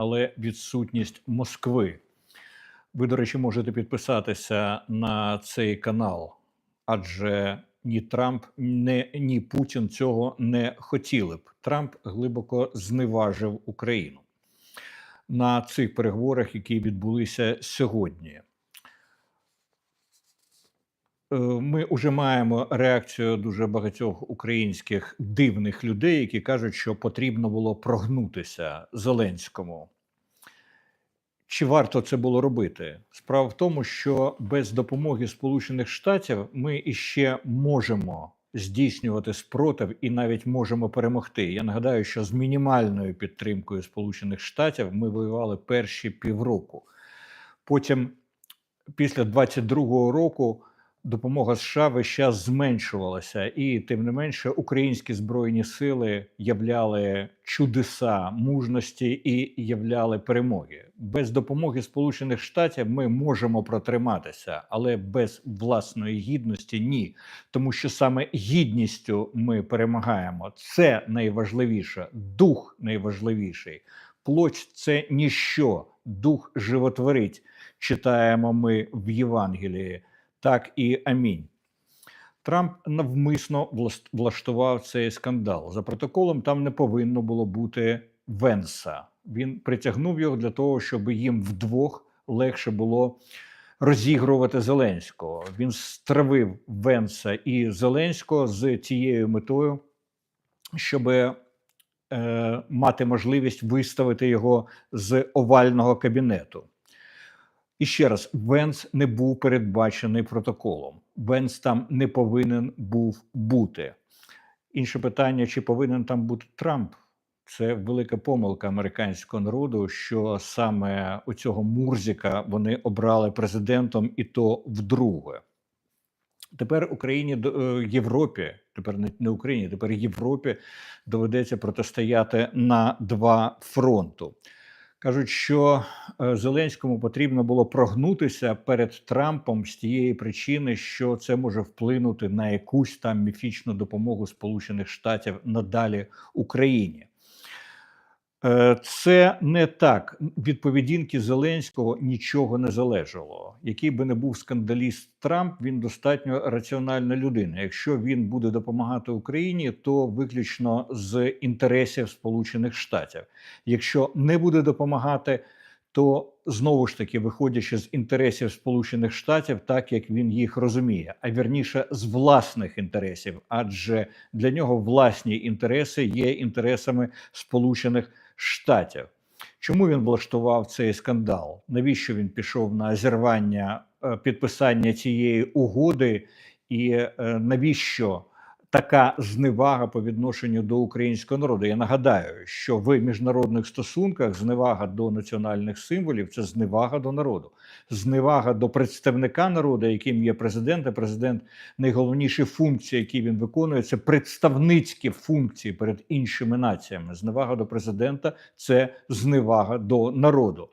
але відсутність Москви. Ви, до речі, можете підписатися на цей канал, адже ні Трамп, ні, ні Путін цього не хотіли б. Трамп глибоко зневажив Україну на цих переговорах, які відбулися сьогодні. Е, Ми вже маємо реакцію дуже багатьох українських дивних людей, які кажуть, що потрібно було прогнутися Зеленському. Чи варто це було робити? Справа в тому, що без допомоги Сполучених Штатів ми іще можемо здійснювати спротив і навіть можемо перемогти. Я нагадаю, що з мінімальною підтримкою Сполучених Штатів ми воювали перші півроку. Потім, після 22-го року, допомога США весь час зменшувалася, і тим не менше українські збройні сили являли чудеса мужності і являли перемоги. Без допомоги Сполучених Штатів ми можемо протриматися, але без власної гідності ні. Тому що саме гідністю ми перемагаємо. Це найважливіше, дух найважливіший. Плоть це ніщо, дух животворить. Читаємо ми в Євангелії так і амінь. Трамп навмисно влаштував цей скандал. За протоколом там не повинно було бути Венса. Він притягнув його для того, щоб їм вдвох легше було розігрувати Зеленського. Він стравив Венса і Зеленського з тією метою, щоб е, мати можливість виставити його з овального кабінету. І ще раз, Венс не був передбачений протоколом. Венс там не повинен був бути. Інше питання: чи повинен там бути Трамп? Це велика помилка американського народу, що саме у цього Мурзіка вони обрали президентом, і то вдруге. Тепер Україні е, Європі, тепер не Україні, тепер Європі доведеться протистояти на два фронту. Кажуть, що е, Зеленському потрібно було прогнутися перед Трампом з тієї причини, що це може вплинути на якусь там міфічну допомогу Сполучених Штатів надалі Україні. Е, Це не так. Від поведінки Зеленського нічого не залежало. Який би не був скандаліст Трамп, він достатньо раціональна людина. Якщо він буде допомагати Україні, то виключно з інтересів Сполучених Штатів. Якщо не буде допомагати, то знову ж таки, виходячи з інтересів Сполучених Штатів, так як він їх розуміє, а вірніше з власних інтересів, адже для нього власні інтереси є інтересами Сполучених Штатів. Чому він влаштував цей скандал? Навіщо він пішов на зірвання е, підписання цієї угоди, і е, навіщо така зневага по відношенню до українського народу? Я нагадаю, що в міжнародних стосунках зневага до національних символів це зневага до народу, зневага до представника народу, яким є президент. А президент найголовніші функції, які він виконує, це представницькі функції перед іншими націями. Зневага до президента це зневага до народу.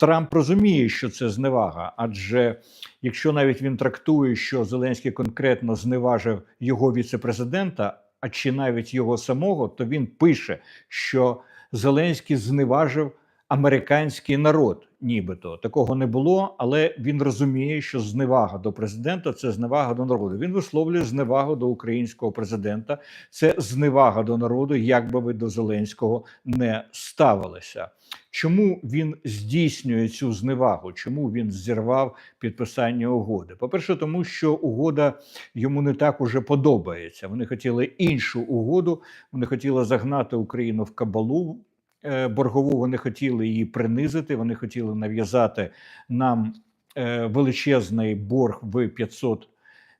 Трамп розуміє, що це зневага, адже якщо навіть він трактує, що Зеленський конкретно зневажив його віцепрезидента, а чи навіть його самого, то він пише, що Зеленський зневажив американський народ. Нібито такого не було, але він розуміє, що зневага до президента це зневага до народу. Він висловлює зневагу до українського президента, це зневага до народу, як би ви до Зеленського не ставилися. Чому він здійснює цю зневагу? Чому він зірвав підписання угоди? По-перше, тому що угода йому не так уже подобається. Вони хотіли іншу угоду, вони хотіли загнати Україну в кабалу. е, Боргову вони хотіли її принизити. Вони хотіли нав'язати нам е, величезний борг в 500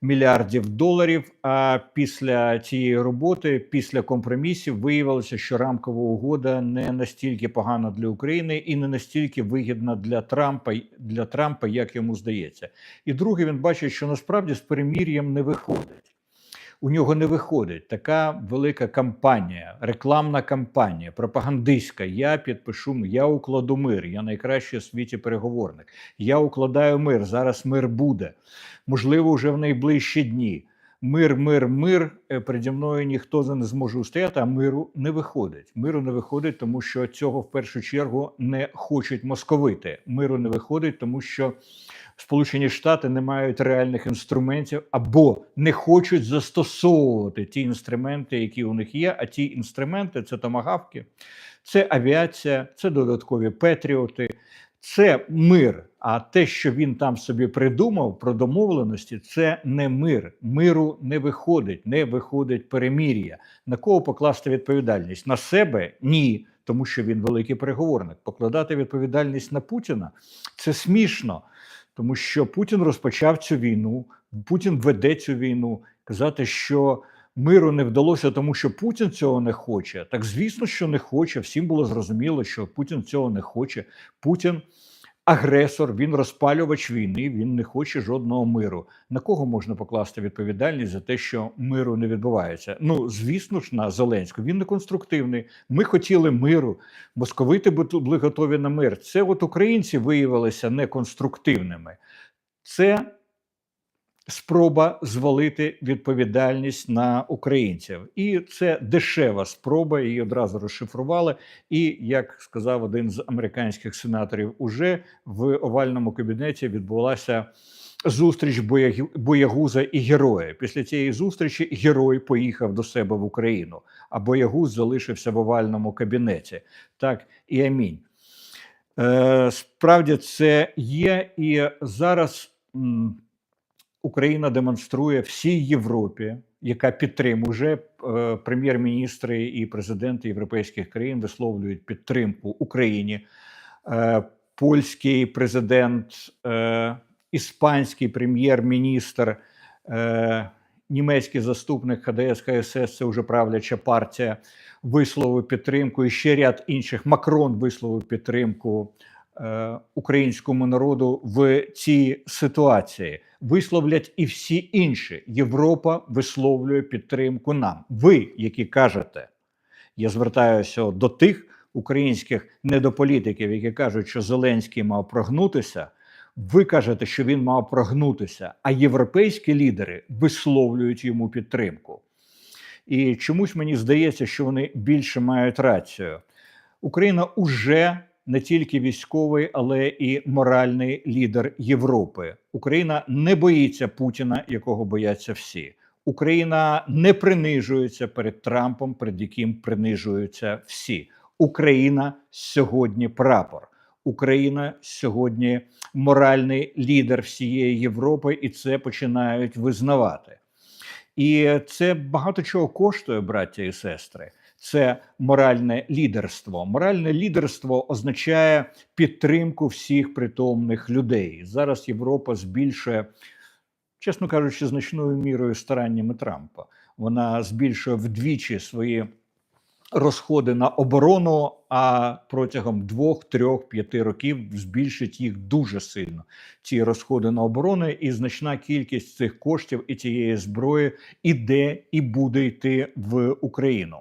мільярдів доларів. А після цієї роботи, після компромісів, виявилося, що рамкова угода не настільки погана для України і не настільки вигідна для Трампа, для Трампа, як йому здається. І друге, він бачить, що насправді з перемір'ям не виходить. У нього не виходить така велика кампанія, рекламна кампанія, пропагандистська. Я підпишу, я укладу мир. Я найкращий у світі переговорник. Я укладаю мир. Зараз мир буде. Можливо, вже в найближчі дні. Мир, мир, мир. е, Переді мною ніхто не зможе устояти, а миру не виходить. Миру не виходить, тому що цього в першу чергу не хочуть московити. Миру не виходить, тому що Сполучені Штати не мають реальних інструментів або не хочуть застосовувати ті інструменти, які у них є. А ті інструменти це томагавки, це авіація, це додаткові петріоти, це мир. А те, що він там собі придумав про домовленості, це не мир. Миру не виходить, не виходить перемір'я. На кого покласти відповідальність? На себе ні, тому що він великий переговорник. Покладати відповідальність на Путіна це смішно, тому що Путін розпочав цю війну, Путін веде цю війну. Казати, що миру не вдалося, тому що Путін цього не хоче. Так звісно, що не хоче. Всім було зрозуміло, що Путін цього не хоче. Путін агресор, він розпалювач війни, він не хоче жодного миру. На кого можна покласти відповідальність за те, що миру не відбувається? Ну звісно ж, на Зеленського він не конструктивний. Ми хотіли миру. Московити були готові на мир. Це от українці виявилися неконструктивними. Це спроба звалити відповідальність на українців, і це дешева спроба. Її одразу розшифрували. І як сказав один з американських сенаторів, уже в овальному кабінеті відбулася. Зустріч боягуза і героя. Після цієї зустрічі герой поїхав до себе в Україну, а боягуз залишився в овальному кабінеті. Так і амінь. Е, справді це є, і зараз Україна демонструє всій Європі, яка підтримує вже е, прем'єр-міністри і президенти європейських країн висловлюють підтримку Україні. Е, польський президент, е, іспанський прем'єр-міністр, німецький заступник ХДС ХСС, це вже правляча партія, висловив підтримку. І ще ряд інших Макрон висловив підтримку українському народу в цій ситуації. Висловлять і всі інші. Європа висловлює підтримку нам. Ви, які кажете, я звертаюся до тих українських недополітиків, які кажуть, що Зеленський мав прогнутися. Ви кажете, що він мав прогнутися, а європейські лідери висловлюють йому підтримку. І чомусь мені здається, що вони більше мають рацію. Україна уже не тільки військовий, але і моральний лідер Європи. Україна не боїться Путіна, якого бояться всі. Україна не принижується перед Трампом, перед яким принижуються всі. Україна сьогодні прапор. Україна сьогодні моральний лідер всієї Європи, і це починають визнавати. І це багато чого коштує, браття і сестри. Це моральне лідерство. Моральне лідерство означає підтримку всіх притомних людей. Зараз Європа збільшує, чесно кажучи, значною мірою стараннями Трампа. Вона збільшує вдвічі свої розходи на оборону, а протягом двох, трьох, п'яти років збільшить їх дуже сильно. Ці розходи на оборону, і значна кількість цих коштів і цієї зброї іде і буде йти в Україну.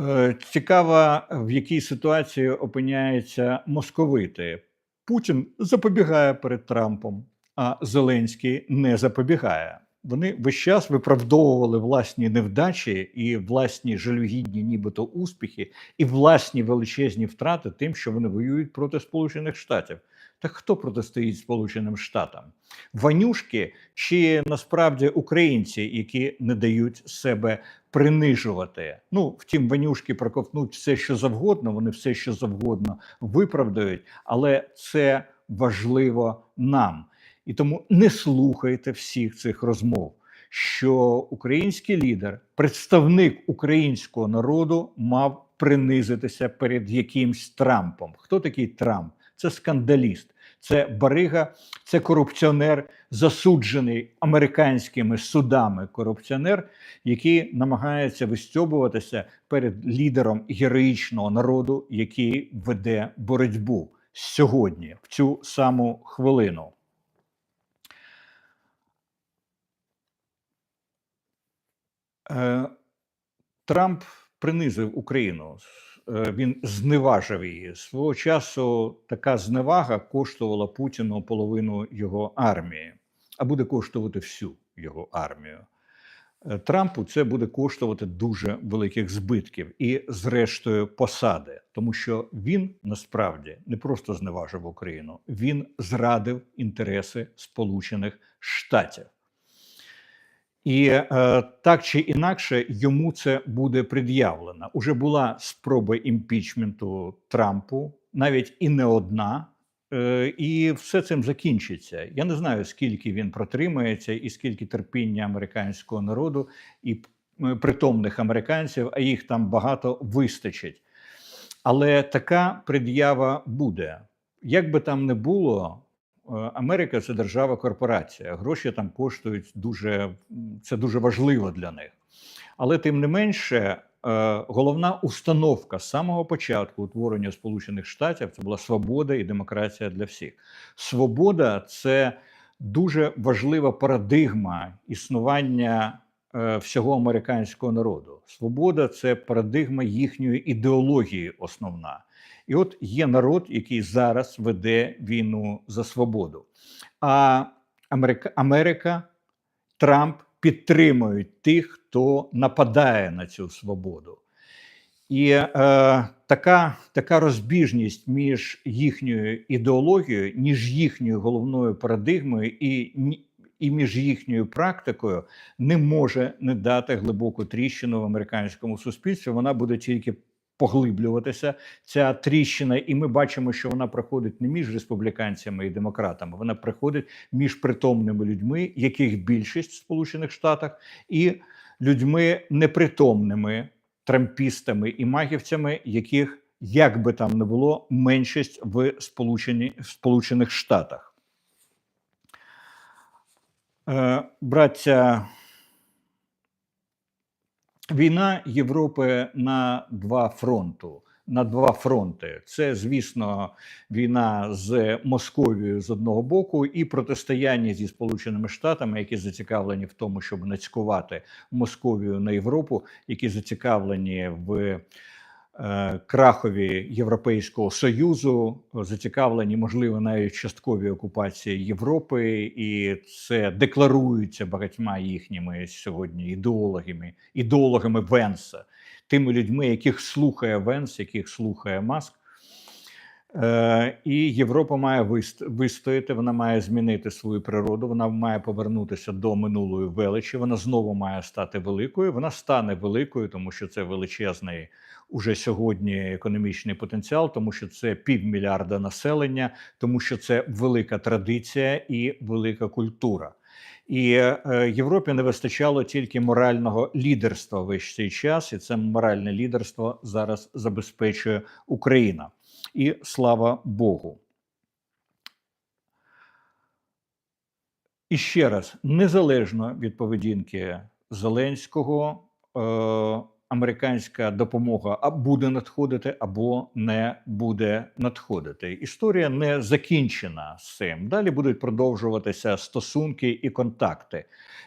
Е, Цікаво, в якій ситуації опиняються московити. Путін запобігає перед Трампом, а Зеленський не запобігає. Вони весь час виправдовували власні невдачі і власні жалюгідні, нібито успіхи, і власні величезні втрати тим, що вони воюють проти Сполучених Штатів. Так хто протистоїть Сполученим Штатам? Ванюшки чи насправді українці, які не дають себе принижувати? Ну, втім, ванюшки проковтнуть все, що завгодно, вони все, що завгодно виправдають, але це важливо нам. І тому не слухайте всіх цих розмов, що український лідер, представник українського народу, мав принизитися перед якимсь Трампом. Хто такий Трамп? Це скандаліст, це барига, це корупціонер, засуджений американськими судами корупціонер, який намагається вистьобуватися перед лідером героїчного народу, який веде боротьбу сьогодні, в цю саму хвилину. Е, Трамп принизив Україну. Е, Він зневажив її. Свого часу така зневага коштувала Путіну половину його армії. а буде коштувати всю його армію. Е, Трампу це буде коштувати дуже великих збитків і, зрештою, посади, тому що він насправді не просто зневажив Україну, він зрадив інтереси Сполучених Штатів. І е, так чи інакше йому це буде пред'явлено. Уже була спроба імпічменту Трампу, навіть і не одна. Е, і все цим закінчиться. Я не знаю, скільки він протримається, і скільки терпіння американського народу і притомних американців, а їх там багато вистачить. Але така пред'ява буде. Як би там не було, Америка це держава корпорація. Гроші там коштують дуже це дуже важливо для них. Але тим не менше, е, головна установка з самого початку утворення Сполучених Штатів це була свобода і демократія для всіх. Свобода це дуже важлива парадигма існування е, всього американського народу. Свобода це парадигма їхньої ідеології основна. І от є народ, який зараз веде війну за свободу. А Америка, Америка Трамп підтримують тих, хто нападає на цю свободу. І е, така, така розбіжність між їхньою ідеологією, ніж їхньою головною парадигмою і, і між їхньою практикою не може не дати глибоку тріщину в американському суспільстві. Вона буде тільки поглиблюватися. Ця тріщина, і ми бачимо, що вона проходить не між республіканцями і демократами, вона проходить між притомними людьми, яких більшість в Сполучених Штатах, і людьми непритомними трампістами і магівцями, яких як би там не було меншість в Сполучені, в Сполучених Штатах. Е, браття, війна Європи на два фронту. На два фронти. Це, звісно, війна з Московією з одного боку, і протистояння зі Сполученими Штатами, які зацікавлені в тому, щоб нацькувати Московію на Європу, які зацікавлені в крахові Європейського союзу, зацікавлені, можливо, навіть часткові окупації Європи, і це декларується багатьма їхніми сьогодні ідеологами, ідеологами Венса, тими людьми, яких слухає Венс, яких слухає Маск. Е, і Європа має вист- вистояти, вона має змінити свою природу, вона має повернутися до минулої величі. Вона знову має стати великою. Вона стане великою, тому що це величезний уже сьогодні економічний потенціал, тому що це півмільярда населення, тому що це велика традиція і велика культура. І е, Європі не вистачало тільки морального лідерства весь цей час, і це моральне лідерство зараз забезпечує Україна. І слава Богу. І ще раз, незалежно від поведінки Зеленського, е, американська допомога буде надходити або не буде надходити. Історія не закінчена з цим. Далі будуть продовжуватися стосунки і контакти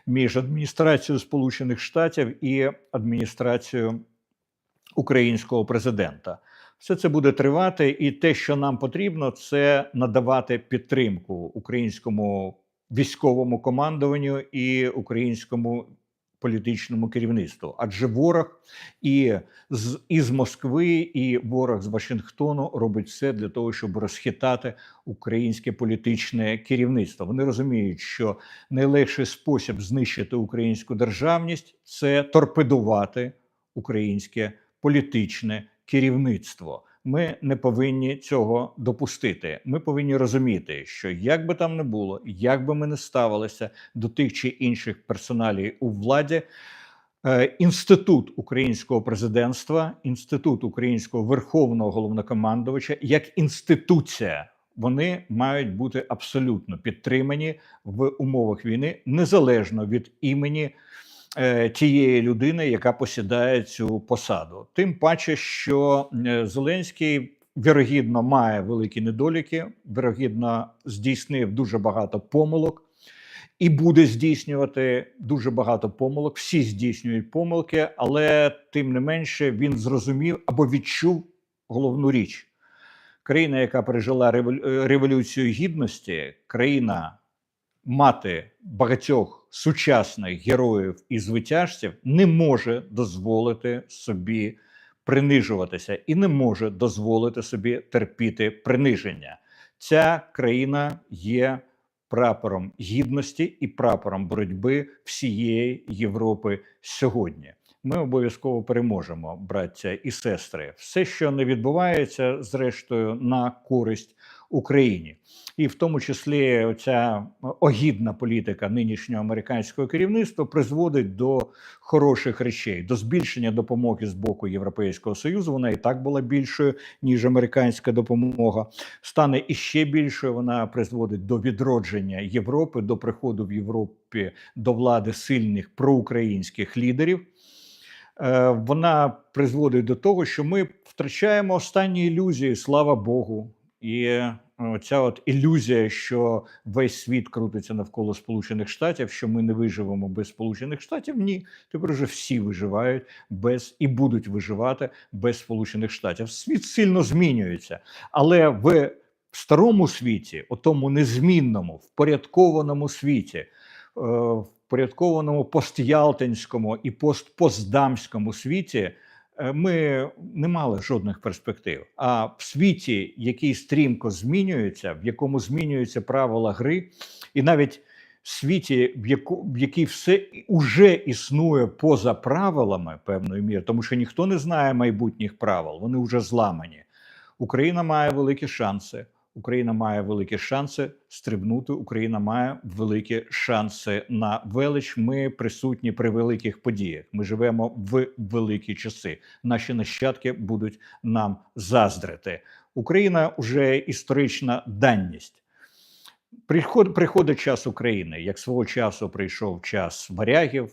між адміністрацією Сполучених Штатів і адміністрацією українського президента. Все це буде тривати, і те, що нам потрібно, це надавати підтримку українському військовому командуванню і українському політичному керівництву. Адже ворог і з із Москви, і ворог з Вашингтону робить все для того, щоб розхитати українське політичне керівництво. Вони розуміють, що найлегший спосіб знищити українську державність це торпедувати українське політичне керівництво. Ми не повинні цього допустити. Ми повинні розуміти, що як би там не було, як би ми не ставилися до тих чи інших персоналій у владі. е, Інститут українського президентства, інститут українського верховного головнокомандувача як інституція, вони мають бути абсолютно підтримані в умовах війни, незалежно від імені тієї людини, яка посідає цю посаду. Тим паче, що е, Зеленський вірогідно має великі недоліки, вірогідно здійснив дуже багато помилок. І буде здійснювати дуже багато помилок. Всі здійснюють помилки, але тим не менше він зрозумів або відчув головну річ: країна, яка пережила револю- е, революцію гідності, країна мати багатьох сучасних героїв і звитяжців, не може дозволити собі принижуватися і не може дозволити собі терпіти приниження. Ця країна є прапором гідності і прапором боротьби всієї Європи сьогодні. Ми обов'язково переможемо, браття і сестри. Все, що не відбувається, зрештою, на користь Україні, і в тому числі ця огідна політика нинішнього американського керівництва призводить до хороших речей, до збільшення допомоги з боку Європейського союзу. Вона і так була більшою ніж американська допомога. Стане іще більшою. Вона призводить до відродження Європи, до приходу в Європі до влади сильних проукраїнських лідерів. Е, Вона призводить до того, що ми втрачаємо останні ілюзії, слава Богу. І е, ця от ілюзія, що весь світ крутиться навколо Сполучених Штатів, що ми не виживемо без Сполучених Штатів. Ні, тепер вже всі виживають без і будуть виживати без Сполучених Штатів. Світ сильно змінюється, але в старому світі, у тому незмінному, впорядкованому світі, е, впорядкованому постялтинському і постпоздамському світі. Е, ми не мали жодних перспектив. А в світі, який стрімко змінюється, в якому змінюються правила гри, і навіть в світі, в, яку, в якій все уже існує поза правилами певної міри, тому що ніхто не знає майбутніх правил, вони вже зламані. Україна має великі шанси. Україна має великі шанси стрибнути. Україна має великі шанси на велич. Ми присутні при великих подіях. Ми живемо в великі часи. Наші нащадки будуть нам заздрити. Україна вже історична даність. Приход, приходить час України, як свого часу прийшов час варягів,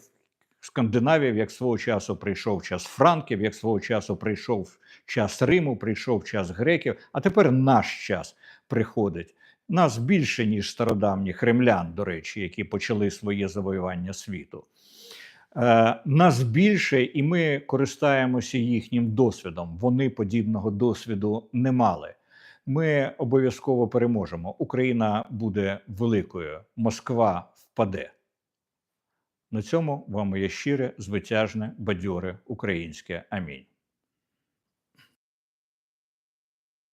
скандинавів, як свого часу прийшов час франків, як свого часу прийшов час Риму, прийшов час греків. А тепер наш час приходить. Нас більше, ніж стародавніх римлян, до речі, які почали своє завоювання світу. Е, нас більше, і ми користаємося їхнім досвідом. Вони подібного досвіду не мали. Ми обов'язково переможемо. Україна буде великою, Москва впаде. На цьому вам моє щире, звитяжне, бадьоре українське. Амінь.